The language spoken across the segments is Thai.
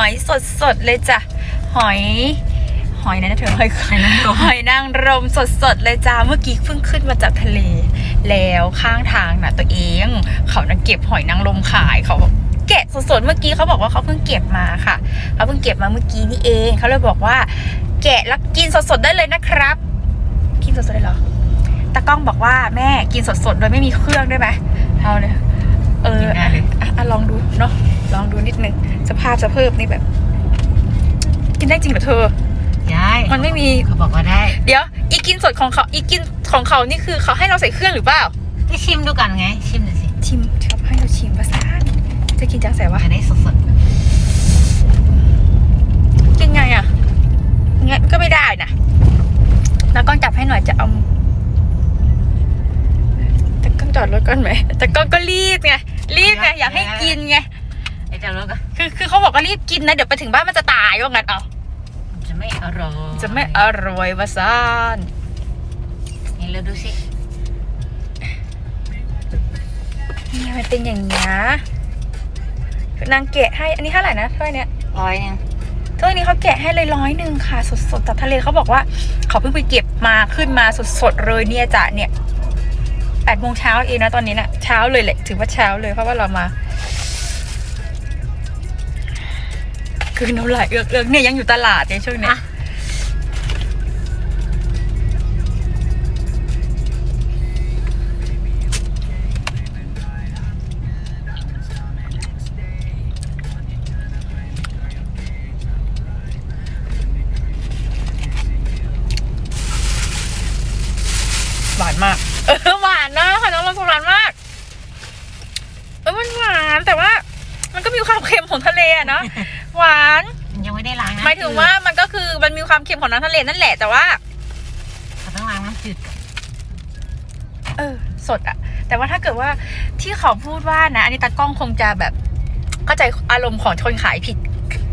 อยสดสดๆเลยจ้ะ หอย หอยนะนะเธอหอยหอยนางรมหอยนางรมสดสดๆเลยจ้าเมื่อกี้เพิ่งขึ้นมาจากทะเล แล้วข้างทางน่ะตัวเอง เขานังเก็บหอยนางรมขายเขาบอกแกะสดๆเมื่อกี้เขาบอกว่าเขาเพิ่งเก็บมาค่ะเขาเพิ่งเก็บมาเมื่อกี้นี่เองเขาเลยบอกว่า แกะแล้วกินสดๆได้เลยนะครับ กินสดๆได้เหรอตากล้องบอกว่าแม่กินสดๆโดยไม่มีเครื่องได้ไหมเอาเลยเออกินได้เลยอะอะลองดูเนาะ ลองดูนิดนึงสภาพสะเพิ่มนี่แบบ กินได้จริงเหรอเธอได้มันไม่มีเขาบอกว่าได้ เดี๋ยว อีกินสดของเขาอีกินของเขานี่คือเขาให้เราใส่เครื่องหรือเปล่าก็ชิมดูกันไง ชิมหน่อยสิชิมชอบให้เราชิมภาษาจะกินจังใส่วะจะได้สดกินไงอะเงี้ยก็ไม่ได้นะแล้วก้องจับให้หน่อยจะเอาแต่ก้องจอดรถก่อนไหมแต่ก้องก็รีบไงรีบไงอยากให้กินไง ๆไอ้เจ้ารถก็คือคือเขาบอกว่ารีบกินนะเดี๋ยวไปถึงบ้านมันจะตายว่างั้นเอาจะไม่อร่อยจะไม่อร่อยวะซานนี่เราดูสิเนี่ยมันเป็นอย่างนี้ยนางแกะให้อันนี้เท่าไหร่นะถ้วยเนี้ยร้อยหนึงถ้วยนี้เขาแกะให้เลยร้อยหนึ่งค่ะ สดๆจากทะเลเขาบอกว่าเขาเพิ่งไปเก็บมาขึ้นมาสดๆเลยเนี่ยจ้ะเนี่ยแปดโมงเช้าเองนะตอนนี้นะเช้าเลยแหละถือว่าเช้าเลยเพราะว่าเรามา คือน้ำลายเอือกเอือกเนี่ยยังอยู่ตลาดในช่วงเนี้ยหวานมาก เออหวานนะค่ะน้องเราหวานมาก เออมันหวานแต่ว่า มันก็มีความเค็มของทะเลอะเนาะ หวานยังไม่ได้ล้างน้ำหมายถึงว่ามันก็คือมันมีความเค็มของน้ำทะเลนั่นแหละแต่ว่าเขาต้องล้างน้ำจืดก่อนเออ สดอะแต่ว่าถ้าเกิดว่าที่เขาพูดว่านะ อันนี้ตากล้องคงจะแบบเข้าใจอารมณ์ของคนขายผิด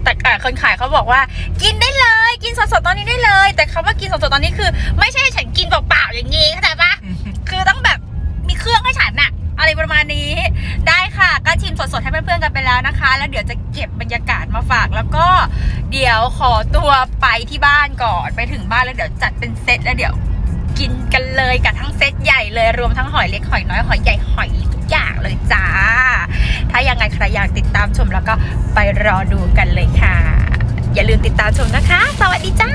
แต่อ่าคนขายเขาบอกว่า กินได้เลย กินสดๆตอนนี้ได้เลย แต่คำว่ากินสดๆตอนนี้คือ ไม่ใช่ให้ฉันกินเปล่าๆอย่างนี้เข้าใจปะคือ สดๆให้เพื่อนๆกันไปแล้วนะคะ แล้วเดี๋ยวจะเก็บบรรยากาศมาฝาก แล้วก็เดี๋ยวขอตัวไปที่บ้านก่อนไปถึงบ้านแล้วเดี๋ยวจัดเป็นเซตแล้วเดี๋ยวกินกันเลยกับทั้งเซตใหญ่เลยรวมทั้งหอยเล็กหอยน้อยหอยใหญ่หอยทุกอย่างเลยจ้า ถ้ายังไงใครอยากติดตามชมแล้วก็ไปรอดูกันเลยค่ะ อย่าลืมติดตามชมนะคะ สวัสดีจ้า